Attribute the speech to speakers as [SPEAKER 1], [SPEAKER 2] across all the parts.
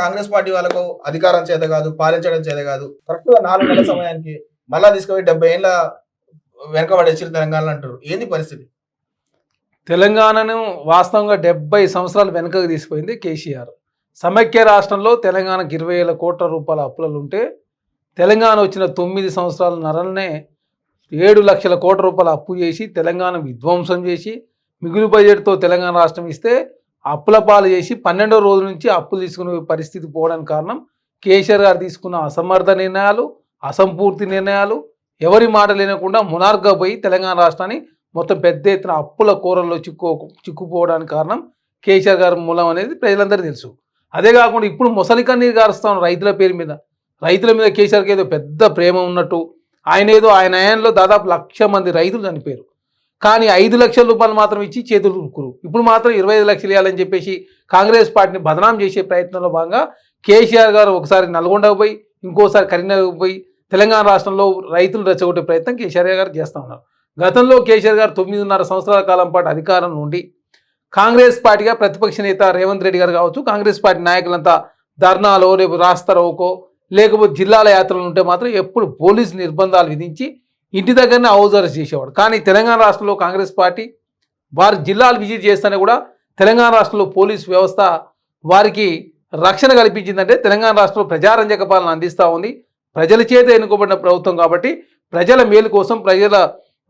[SPEAKER 1] Congress party వాళ్ళకు అధికారం చేత కాదు పాలించడం చేత కాదు. కరెక్ట్గా నాలుగు నెలల సమయానికి మళ్ళా తీసుకుపోయి డెబ్బై ఏళ్ళ వెనకబడేసి తెలంగాణ అంటారు ఏంది పరిస్థితి?
[SPEAKER 2] తెలంగాణను వాస్తవంగా డెబ్బై సంవత్సరాలు వెనుకకు తీసిపోయింది కేసీఆర్. సమైక్య రాష్ట్రంలో తెలంగాణకు ఇరవై వేల కోట్ల రూపాయల అప్పులు ఉంటే తెలంగాణ వచ్చిన తొమ్మిది సంవత్సరాల నరలనే ఏడు లక్షల కోట్ల రూపాయల అప్పు చేసి తెలంగాణ విధ్వంసం చేసి మిగులు బడ్జెట్తో తెలంగాణ రాష్ట్రం ఇస్తే అప్పుల పాలు చేసి పన్నెండో రోజు నుంచి అప్పులు తీసుకునే పరిస్థితి పోవడానికి కారణం కేసీఆర్ గారు తీసుకున్న అసమర్థ నిర్ణయాలు అసంపూర్తి నిర్ణయాలు. ఎవరి మాట లేనకుండా మునార్గా పోయి తెలంగాణ రాష్ట్రాన్ని మొత్తం పెద్ద ఎత్తున అప్పుల కూరల్లో చిక్కు చిక్కుపోవడానికి కారణం కేసీఆర్ గారి మూలం అనేది ప్రజలందరూ తెలుసు. అదే కాకుండా ఇప్పుడు ముసలి నీరు గారుస్తాం రైతుల పేరు మీద రైతుల మీద కేసీఆర్కి ఏదో పెద్ద ప్రేమ ఉన్నట్టు ఆయన ఏదో ఆయన ఆయనలో దాదాపు లక్ష మంది రైతులు చనిపోయారు. కానీ ఐదు లక్షల రూపాయలు మాత్రం ఇచ్చి చేతులు ఊరుకురు. ఇప్పుడు మాత్రం ఇరవై ఐదు లక్షలు ఇవ్వాలని చెప్పేసి కాంగ్రెస్ పార్టీని బదనాం చేసే ప్రయత్నంలో భాగంగా కేసీఆర్ గారు ఒకసారి నల్గొండకు పోయి ఇంకోసారి కరీంనగర్కు పోయి తెలంగాణ రాష్ట్రంలో రైతులు రెచ్చగొట్టే ప్రయత్నం కేసీఆర్ గారు చేస్తూ ఉన్నారు. గతంలో కేసీఆర్ గారు తొమ్మిదిన్నర సంవత్సరాల కాలం పాటు అధికారం నుండి కాంగ్రెస్ పార్టీగా ప్రతిపక్ష నేత రేవంత్ రెడ్డి గారు కావచ్చు కాంగ్రెస్ పార్టీ నాయకులంతా ధర్నాలో రేపు రాస్తారోకో లేకపోతే జిల్లాల యాత్రలు ఉంటే మాత్రం ఎప్పుడు పోలీసు నిర్బంధాలు విధించి ఇంటి దగ్గరనే హౌస్ అరెస్ట్ చేసేవాడు. కానీ తెలంగాణ రాష్ట్రంలో కాంగ్రెస్ పార్టీ వారి జిల్లాలు విజిట్ చేస్తేనే కూడా తెలంగాణ రాష్ట్రంలో పోలీస్ వ్యవస్థ వారికి రక్షణ కల్పించిందంటే తెలంగాణ రాష్ట్రంలో ప్రజారంజక పాలన అందిస్తూ ఉంది. ప్రజల చేత ఎన్నుకోబడిన ప్రభుత్వం కాబట్టి ప్రజల మేలు కోసం ప్రజల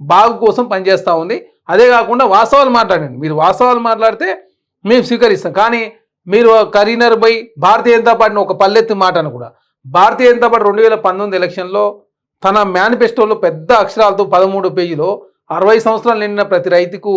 [SPEAKER 2] బాగు కోసం పనిచేస్తూ ఉంది. అదే కాకుండా వాస్తవాలు మాట్లాడండి. మీరు వాస్తవాలు మాట్లాడితే మేము స్వీకరిస్తాం. కానీ మీరు కరీనర్ బై భారతీయ జనతా పార్టీని ఒక పల్లెత్తి మాట అని కూడా. భారతీయ జనతా పార్టీ రెండు వేల పంతొమ్మిది ఎలక్షన్లో తన మేనిఫెస్టోలో పెద్ద అక్షరాలతో పదమూడు పేజీలో అరవై సంవత్సరాలు నిండిన ప్రతి రైతుకు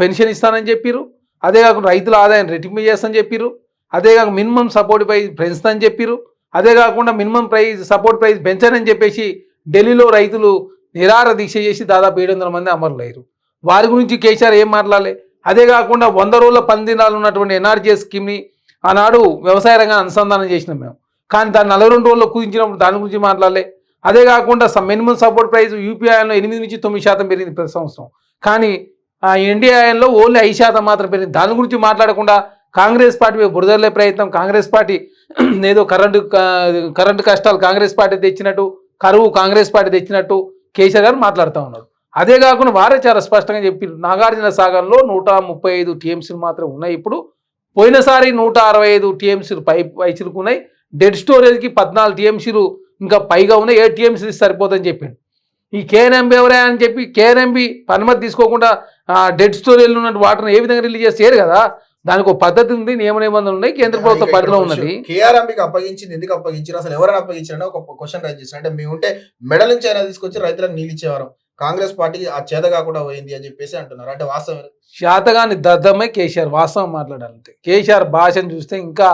[SPEAKER 2] పెన్షన్ ఇస్తానని చెప్పారు అదే కాకుండా రైతుల ఆదాయం రెట్టింపు చేస్తానని చెప్పారు అదే కాక మినిమం సపోర్ట్ ప్రైస్ పెంచుతానని చెప్పారు అదే కాకుండా మినిమం ప్రైస్ సపోర్ట్ ప్రైస్ పెంచనని చెప్పేసి ఢిల్లీలో రైతులు నిరార దీక్ష చేసి దాదాపు ఏడు వందల మంది అమరులయ్యారు. వారి గురించి కేసీఆర్ ఏం మాట్లాడలే? అదే కాకుండా వంద రోజుల పందినాలు ఉన్నటువంటి ఎన్ఆర్జీఎస్ స్కీమ్ని ఆనాడు వ్యవసాయ రంగాన్ని అనుసంధానం చేసినాం మేము. కానీ దాన్ని నలభై రెండు రోజుల్లో కుదించినప్పుడు దాని గురించి మాట్లాడలే. అదే కాకుండా మినిమం సపోర్ట్ ప్రైస్ యూపీఐలో ఎనిమిది నుంచి తొమ్మిది శాతం పెరిగింది ప్రతి సంవత్సరం. కానీ ఆ ఎన్డీఐఎన్లో ఓన్లీ ఐదు శాతం మాత్రం పెరిగింది. దాని గురించి మాట్లాడకుండా కాంగ్రెస్ పార్టీ మీద బురదల్లే ప్రయత్నం. కాంగ్రెస్ పార్టీ ఏదో కరెంటు కరెంటు కష్టాలు కాంగ్రెస్ పార్టీ తెచ్చినట్టు కరువు కాంగ్రెస్ పార్టీ తెచ్చినట్టు కేసీఆర్ గారు మాట్లాడుతూ ఉన్నారు. అదే కాకుండా వారే చాలా స్పష్టంగా చెప్పి నాగార్జున సాగర్లో నూట ముప్పై ఐదు టీఎంసీలు మాత్రం ఉన్నాయి ఇప్పుడు. పోయినసారి నూట అరవై ఐదు టీఎంసీలు పై పై చిరుకున్నాయి డెడ్ స్టోరేజ్కి పద్నాలుగు టీఎంసీలు ఇంకా పైగా ఉన్నాయి ఏ టీఎంసీలు సరిపోతుందని చెప్పిండు. ఈ కేఎన్ఎంబి ఎవరే అని చెప్పి కేఎన్ఎంబి అనుమతి తీసుకోకుండా డెడ్ స్టోరేజ్ ఉన్న వాటర్ని ఏ విధంగా రిలీజ్ చేసి చేయరు కదా. దానికి ఒక పద్ధతి ఉంది నియమ నిబంధనలు ఉన్నాయి కేంద్ర ప్రభుత్వ పరిధిలో ఉన్నది.
[SPEAKER 1] కేఆర్ఎంబికి అప్పగించింది ఎందుకు అప్పగించారు అసలు ఎవరైనా అప్పగించారని ఒక క్వశ్చన్ రైజ్ చేశారు అంటే మేము ఉంటే మెడల్ నుంచి అయినా తీసుకొచ్చి రైతులకు నీళ్ళు ఇచ్చేవారు. కాంగ్రెస్ పార్టీ ఆ చేత కాకుండా పోయింది అని చెప్పేసి అంటున్నారు. అంటే వాస్తవం
[SPEAKER 2] శాతగాని దద్దమే కేసీఆర్ వాస్తవం మాట్లాడాలంటే. కేసీఆర్ భాషను చూస్తే ఇంకా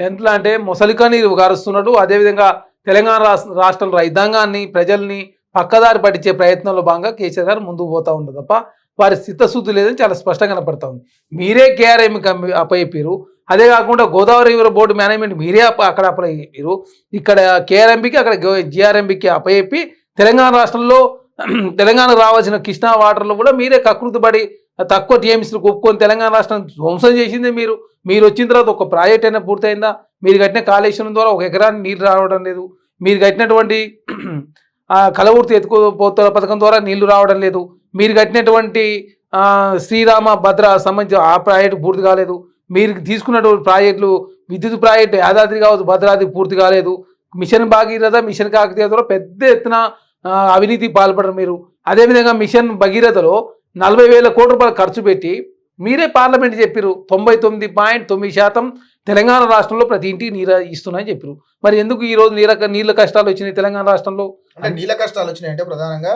[SPEAKER 2] ఎట్లా అంటే మొసలికని గారుస్తున్నాడు అదేవిధంగా తెలంగాణ రాష్ట్ర రాష్ట్రం రైతాంగాన్ని ప్రజల్ని పక్కదారి పట్టించే ప్రయత్నంలో భాగంగా కేసీఆర్ గారు ముందుకు పోతూ ఉండదు తప్ప వారి స్థితశుద్ధి లేదని చాలా స్పష్టంగా కనపడతా ఉంది. మీరే కేఆర్ఎం అప్పయ్యారు అదే కాకుండా గోదావరి రివర్ బోర్డు మేనేజ్మెంట్ మీరే అప్ప అక్కడ అప్పయ్యారు ఇక్కడ కేఆర్ఎంబికి అక్కడ జిఆర్ఎంబికి అప్పయ్యి తెలంగాణ రాష్ట్రంలో తెలంగాణకు రావాల్సిన కృష్ణా వాటర్లో కూడా మీరే కకృతిపడి తక్కువ టీఎంసీలు ఒప్పుకొని తెలంగాణ రాష్ట్రం ధ్వంసం చేసిందే మీరు. మీరు వచ్చిన తర్వాత ఒక ప్రాజెక్ట్ అయినా పూర్తయిందా? మీరు కట్టిన కాళేశ్వరం ద్వారా ఒక ఎకరానికి నీళ్ళు రావడం లేదు. మీరు కట్టినటువంటి కలవూర్తి ఎత్తుకోపోతుల పథకం ద్వారా నీళ్ళు రావడం లేదు. మీరు కట్టినటువంటి శ్రీరామ భద్ర సంబంధించిన ఆ ప్రాజెక్టు పూర్తి కాలేదు. మీరు తీసుకున్నటువంటి ప్రాజెక్టులు విద్యుత్ ప్రాజెక్టు యాదాద్రి కావచ్చు భద్రాద్రి పూర్తి కాలేదు. మిషన్ భాగీరథ మిషన్ కాకతీయ ద్వారా పెద్ద ఎత్తున అవినీతి పాల్పడరు మీరు. అదేవిధంగా మిషన్ భగీరథలో నలభై వేల కోట్ల రూపాయలు ఖర్చు పెట్టి మీరే పార్లమెంట్ చెప్పారు తొంభై తొమ్మిది పాయింట్ తొమ్మిది శాతం తెలంగాణ రాష్ట్రంలో ప్రతి ఇంటికి నీరు ఇస్తున్నాయని చెప్పారు మరి ఎందుకు ఈ రోజు నీళ్ళ నీళ్ళ కష్టాలు వచ్చినాయి తెలంగాణ రాష్ట్రంలో?
[SPEAKER 1] అంటే నీళ్ళ కష్టాలు వచ్చినాయి అంటే ప్రధానంగా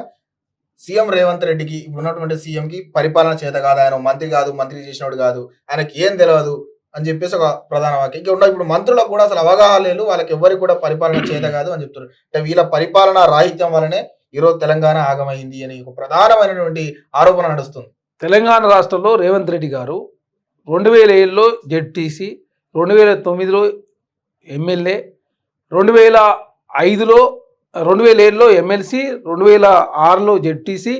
[SPEAKER 1] సీఎం రేవంత్ రెడ్డికి ఉన్నటువంటి సీఎం కి పరిపాలన చేత కాదు. ఆయన మంత్రి కాదు మంత్రి చేసినోడు కాదు. ఆయనకి ఏం తెలియదు అని చెప్పేసి ఒక ప్రధాన వాక్యం. ఇంకా ఉన్న ఇప్పుడు మంత్రులకు కూడా అసలు అవగాహన లేదు వాళ్ళకి ఎవరికి కూడా పరిపాలన చేత కాదు అని చెప్తున్నారు. అంటే వీళ్ళ పరిపాలన రాహిత్యం వల్లనే ఈరోజు తెలంగాణ ఆగమైంది అని ఒక ప్రధానమైనటువంటి ఆరోపణ నడుస్తుంది.
[SPEAKER 2] తెలంగాణ రాష్ట్రంలో రేవంత్ రెడ్డి గారు రెండు వేల ఏడులో జెడ్టీసీ రెండు వేల తొమ్మిదిలో ఎమ్మెల్యే రెండు వేల ఐదులో రెండు వేల ఏడులో ఎమ్మెల్సీ రెండు వేల ఆరులో జెడ్టీసీ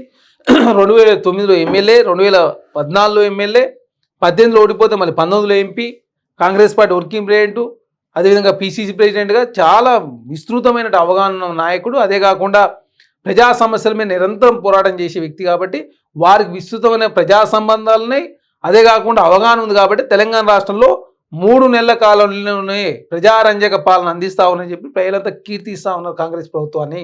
[SPEAKER 2] రెండు వేల తొమ్మిదిలో ఎమ్మెల్యే రెండు వేల పద్నాలుగులో ఎమ్మెల్యే పద్దెనిమిదిలో ఓడిపోతే మళ్ళీ పంతొమ్మిదిలో MP Congress party working president అదేవిధంగా పిసిసి ప్రెసిడెంట్గా చాలా విస్తృతమైన అవగాహన నాయకుడు. అదే కాకుండా ప్రజా సమస్యల మీద నిరంతరం పోరాటం చేసే వ్యక్తి కాబట్టి వారికి విస్తృతమైన ప్రజా సంబంధాలని అదే కాకుండా అవగాహన ఉంది కాబట్టి తెలంగాణ రాష్ట్రంలో మూడు నెలల కాలంలోనే ప్రజారంజక పాలన అందిస్తా ఉన్నాయని చెప్పి ప్రజలంతా కీర్తిస్తా ఉన్నారు కాంగ్రెస్ ప్రభుత్వాన్ని.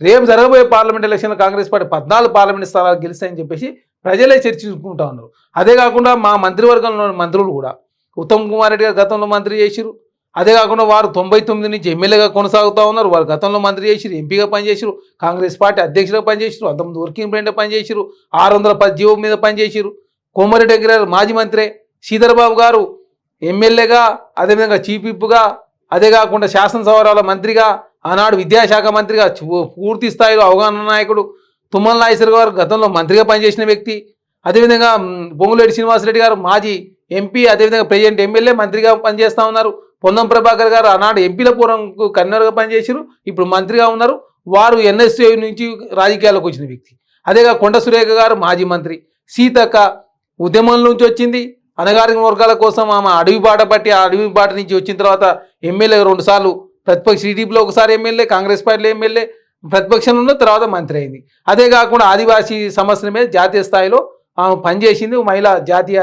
[SPEAKER 2] రేపు జరగబోయే పార్లమెంట్ ఎలక్షన్లో కాంగ్రెస్ పార్టీ పద్నాలుగు పార్లమెంట్ స్థానాలు గెలుస్తాయని చెప్పేసి ప్రజలే చర్చించుకుంటా ఉన్నారు. అదే కాకుండా మా మంత్రివర్గంలో మంత్రులు కూడా ఉత్తమ్ కుమార్ రెడ్డి గారు గతంలో మంత్రి చేసిరు అదే కాకుండా వారు తొంభై తొమ్మిది నుంచి ఎమ్మెల్యేగా కొనసాగుతూ ఉన్నారు. వారు గతంలో మంత్రి చేసిరు ఎంపీగా పనిచేసిరు కాంగ్రెస్ పార్టీ అధ్యక్షుడిగా పనిచేసిరు అంతకుముందు వర్కింగ్ ప్రెసిడెంట్ పనిచేసిరు ఆరు వందల పది జీవో మీద పనిచేసిరు కోమారెడ్డి గారు మాజీ మంత్రే. శ్రీధర్ బాబు గారు ఎమ్మెల్యేగా అదేవిధంగా చీఫ్ విప్గా అదే కాకుండా శాసనసభల మంత్రిగా ఆనాడు విద్యాశాఖ మంత్రిగా పూర్తి స్థాయిలో అవగాహన నాయకుడు తుమ్మల నాగేశ్వర గారు గతంలో మంత్రిగా పనిచేసిన వ్యక్తి. అదేవిధంగా బొంగులేటి శ్రీనివాసరెడ్డి గారు మాజీ ఎంపీ అదేవిధంగా ప్రెసిడెంట్ ఎమ్మెల్యే మంత్రిగా పనిచేస్తూ ఉన్నారు. పొన్నం ప్రభాకర్ గారు ఆనాడు ఎంపీల పూర్వంకు కన్వీనర్గా పనిచేసారు. ఇప్పుడు మంత్రిగా ఉన్నారు. వారు ఎన్ఎస్ఏ నుంచి రాజకీయాల్లోకి వచ్చిన వ్యక్తి. అదేగా కొండ సురేఖ గారు మాజీ మంత్రి. సీతక్క ఉద్యమం నుంచి వచ్చింది. అనగారిన వర్గాల కోసం ఆమె అడవి బాట పట్టి ఆ అడవి బాట నుంచి వచ్చిన తర్వాత ఎమ్మెల్యే రెండుసార్లు ప్రతిపక్ష టీడీపీలో ఒకసారి ఎమ్మెల్యే కాంగ్రెస్ పార్టీలో ఎమ్మెల్యే ప్రతిపక్షంలో ఉన్న తర్వాత మంత్రి అయింది. అదే కాకుండా ఆదివాసీ సమస్యల మీద జాతీయ స్థాయిలో ఆమె పనిచేసింది మహిళా జాతీయ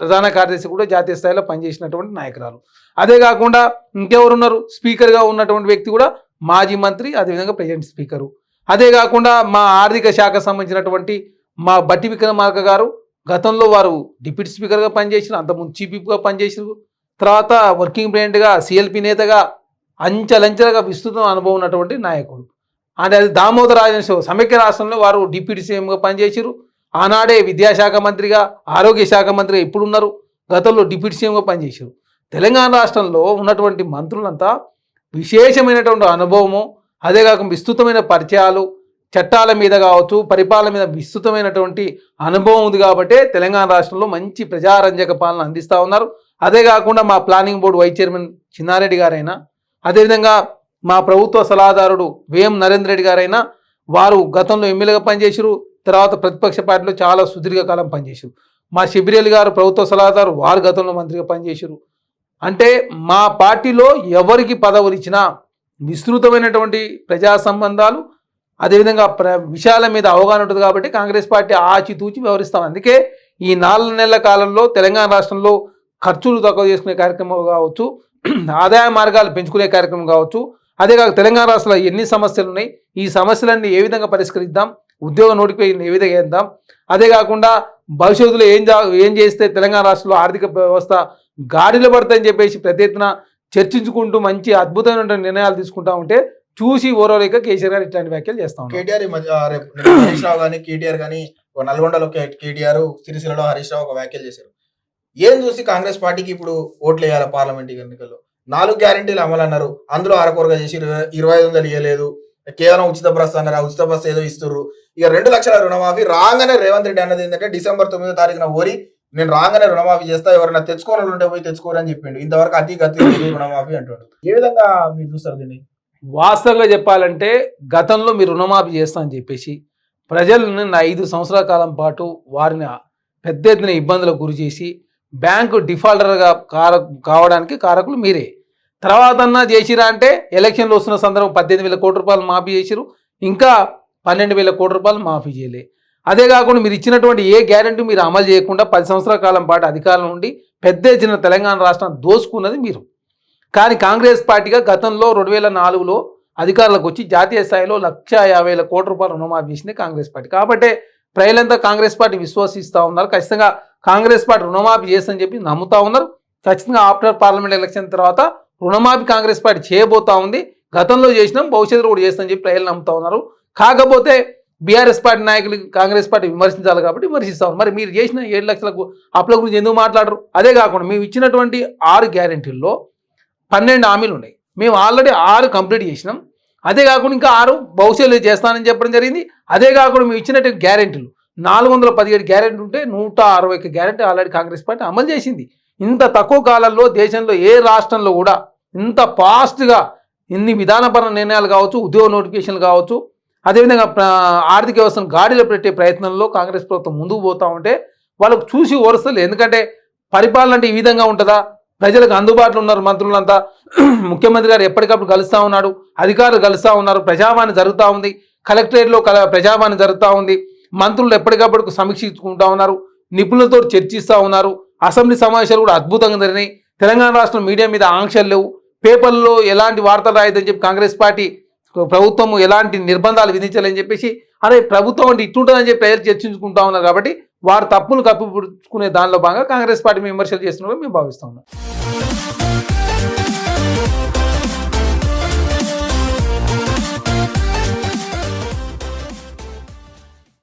[SPEAKER 2] ప్రధాన కార్యదర్శి కూడా జాతీయ స్థాయిలో పనిచేసినటువంటి నాయకురాలు. అదే కాకుండా ఇంకెవరు ఉన్నారు స్పీకర్గా ఉన్నటువంటి వ్యక్తి కూడా మాజీ మంత్రి అదేవిధంగా ప్రజెంట్ స్పీకరు. అదే కాకుండా మా ఆర్థిక శాఖ సంబంధించినటువంటి మా బట్టి విక్రమార్క గారు గతంలో వారు డిప్యూటీ స్పీకర్గా పనిచేసిన అంతకుముందు చీఫ్ విప్గా పనిచేసారు. తర్వాత వర్కింగ్ ప్రెసిడెంట్గా సిఎల్పి నేతగా అంచెలంచెలుగా విస్తృత అనుభవం ఉన్నటువంటి నాయకుడు. అంటే అది దామోదర రాజేశ్వ సమైక్య రాష్ట్రంలో వారు డిప్యూటీ సీఎంగా పనిచేసారు. ఆనాడే విద్యాశాఖ మంత్రిగా ఆరోగ్య శాఖ మంత్రిగా ఇప్పుడు ఉన్నారు గతంలో డిప్యూటీ సీఎంగా పనిచేశారు తెలంగాణ రాష్ట్రంలో ఉన్నటువంటి మంత్రులంతా విశేషమైనటువంటి అనుభవము అదే కాకుండా విస్తృతమైన పరిచయాలు చట్టాల మీద కావచ్చు పరిపాలన మీద విస్తృతమైనటువంటి అనుభవం ఉంది కాబట్టే తెలంగాణ రాష్ట్రంలో మంచి ప్రజారంజక పాలన అందిస్తూ ఉన్నారు. అదే కాకుండా మా planning board vice chairman Chinna Reddy గారైనా అదేవిధంగా మా ప్రభుత్వ సలహాదారుడు వేఎం నరేంద్ర రెడ్డి గారైనా వారు గతంలో ఎమ్మెల్యేగా పనిచేసారు తర్వాత ప్రతిపక్ష పార్టీలో చాలా సుదీర్ఘకాలం పనిచేశారు మా శబిరేలి గారు ప్రభుత్వ సలహాదారు వారు గతంలో మంత్రిగా పనిచేశారు అంటే మా పార్టీలో ఎవరికి పదవులు ఇచ్చినా విస్తృతమైనటువంటి ప్రజా సంబంధాలు అదేవిధంగా ప్ర విషయాల మీద అవగాహన ఉంటుంది కాబట్టి కాంగ్రెస్ పార్టీ ఆచితూచి వ్యవహరిస్తాం. అందుకే ఈ నాలుగు నెలల కాలంలో తెలంగాణ రాష్ట్రంలో ఖర్చులు తక్కువ చేసుకునే కార్యక్రమం కావచ్చు ఆదాయ మార్గాలు పెంచుకునే కార్యక్రమం కావచ్చు. అదే కాక తెలంగాణ రాష్ట్రంలో ఎన్ని సమస్యలు ఉన్నాయి ఈ సమస్యలన్నీ ఏ విధంగా పరిష్కరిద్దాం ఉద్యోగ నోటిఫికేషన్ ఏ విధంగా చేద్దాం. అదే కాకుండా భవిష్యత్తులో ఏం జా ఏం చేస్తే తెలంగాణ రాష్ట్రంలో ఆర్థిక వ్యవస్థ గాడిలో పడతాయని చెప్పేసి ప్రతి ఎత్తున చర్చించుకుంటూ మంచి అద్భుతమైన నిర్ణయాలు తీసుకుంటా ఉంటే చూసి ఓరవలేక కేసీఆర్ గారు ఇట్లాంటి వ్యాఖ్యలు చేస్తా ఉన్నారు.
[SPEAKER 1] కేటీఆర్ మధ్య హరీష్ రావు కానీ కేటీఆర్ కానీ నల్గొండలో కేటీఆర్ సిరిసిల్లలో హరీష్ రావు ఒక వ్యాఖ్యలు చేశారు. ఏం చూసి కాంగ్రెస్ పార్టీకి ఇప్పుడు ఓట్లు వేయాలి పార్లమెంట్ ఎన్నికల్లో? నాలుగు గ్యారెంటీలు అమలు అన్నారు. అందులో అరకొరగా చేసి ఇరవై ఐదు వందలు ఇవ్వలేదు కేవలం ఉచిత బస్సు అన్నారు. ఆ ఉచిత బస్సు ఏదో ఇస్తుర్రు. ఇక రెండు లక్షల రుణమాఫీ రాగానే రేవంత్ రెడ్డి అన్నది ఏంటంటే డిసెంబర్ తొమ్మిదో తారీఖున ఓరి నేను రాగానే రుణమాఫీ చేస్తా. ఎవరైనా తెచ్చుకోవాలని ఉంటే పోయి తెచ్చుకోరని చెప్పిండు. ఇంతవరకు అతి గతి రుణమాఫీ అంటాడు ఏ విధంగా మీరు చూస్తారు దీన్ని?
[SPEAKER 2] వాస్తవంగా చెప్పాలంటే గతంలో మీరు రుణమాఫీ చేస్తా అని చెప్పేసి ప్రజలను నా ఐదు సంవత్సరాల కాలం పాటు వారిని పెద్ద ఎత్తున ఇబ్బందులకు గురి చేసి బ్యాంకు డిఫాల్టర్గా కార కావడానికి కారకులు మీరే. తర్వాత అన్నా చేసిరా అంటే ఎలక్షన్లు వస్తున్న సందర్భం పద్దెనిమిది వేల కోట్ల రూపాయలు మాఫీ చేసిరు ఇంకా పన్నెండు వేల కోట్ల రూపాయలు మాఫీ చేయలే. అదే కాకుండా మీరు ఇచ్చినటువంటి ఏ గ్యారెంటీ మీరు అమలు చేయకుండా పది సంవత్సరాల కాలం పాటు అధికారంలో ఉండి పెద్ద ఎత్తున తెలంగాణ రాష్ట్రం దోసుకున్నది మీరు. కానీ కాంగ్రెస్ పార్టీగా గతంలో రెండు వేల నాలుగులో అధికారులకు వచ్చి జాతీయ స్థాయిలో లక్ష యాభై వేల కోట్ల రూపాయలు రుణమాఫీ చేసింది కాంగ్రెస్ పార్టీ. కాబట్టి ప్రజలంతా కాంగ్రెస్ పార్టీ విశ్వసిస్తూ ఉన్నారు. ఖచ్చితంగా కాంగ్రెస్ పార్టీ రుణమాఫీ చేస్తుందని చెప్పి నమ్ముతా ఉన్నారు. ఖచ్చితంగా ఆఫ్టర్ పార్లమెంట్ ఎలక్షన్ తర్వాత రుణమాఫీ కాంగ్రెస్ పార్టీ చేయబోతా ఉంది. గతంలో చేసినాం భవిష్యత్తులో కూడా చేస్తామని చెప్పి ప్రజలు నమ్ముతా ఉన్నారు. కాకపోతే బీఆర్ఎస్ పార్టీ నాయకులు కాంగ్రెస్ పార్టీ విమర్శించాలి కాబట్టి విమర్శిస్తాం మరి మీరు చేసిన ఏడు లక్షలకు అప్పుల గురించి ఎందుకు మాట్లాడరు? అదే కాకుండా మేము ఇచ్చినటువంటి ఆరు గ్యారెంటీల్లో పన్నెండు హామీలు ఉన్నాయి. మేము ఆల్రెడీ ఆరు కంప్లీట్ చేసినాం. అదే కాకుండా ఇంకా ఆరు భవిష్యత్తులో చేస్తానని చెప్పడం జరిగింది. అదే కాకుండా మేము ఇచ్చినట్టు గ్యారెంటీలు నాలుగు వందల పదిహేడు గ్యారెంటీ ఉంటే నూట అరవై ఒక్క గ్యారెంటీ ఆల్రెడీ కాంగ్రెస్ పార్టీ అమలు చేసింది. ఇంత తక్కువ కాలంలో దేశంలో ఏ రాష్ట్రంలో కూడా ఇంత ఫాస్ట్గా ఇన్ని విధానపరమైన నిర్ణయాలు కావచ్చు ఉద్యోగ నోటిఫికేషన్లు కావచ్చు అదేవిధంగా ఆర్థిక వ్యవస్థను గాడిలో పెట్టే ప్రయత్నంలో కాంగ్రెస్ ప్రభుత్వం ముందుకు పోతూ ఉంటే వాళ్ళకు చూసి ఓరుస్తలేదు. ఎందుకంటే పరిపాలన అంటే ఈ విధంగా ఉంటుందా? ప్రజలకు అందుబాటులో ఉన్నారు మంత్రులంతా. ముఖ్యమంత్రి గారు ఎప్పటికప్పుడు కలుస్తూ ఉన్నాడు. అధికారులు కలుస్తూ ఉన్నారు. ప్రజావాణి జరుగుతూ ఉంది. కలెక్టరేట్లో కల ప్రజావాణి జరుగుతూ ఉంది. మంత్రులు ఎప్పటికప్పుడు సమీక్షించుకుంటూ ఉన్నారు. నిపుణులతో చర్చిస్తూ ఉన్నారు. అసెంబ్లీ సమావేశాలు కూడా అద్భుతంగా జరిగినాయి. తెలంగాణ రాష్ట్రం మీడియా మీద ఆంక్షలు లేవు. పేపర్లో ఎలాంటి వార్తలు రాయదని చెప్పి కాంగ్రెస్ పార్టీ ప్రభుత్వం ఎలాంటి నిర్బంధాలు విధించాలని చెప్పేసి అరే ప్రభుత్వం అంటే ఇట్టుంటుందని చెప్పి ప్రజలు చర్చించుకుంటా ఉన్నారు కాబట్టి వారు తప్పులు కప్పిపుచ్చుకునే దానిలో భాగంగా కాంగ్రెస్ పార్టీ విమర్శలు చేస్తున్నారు మేము భావిస్తున్నాం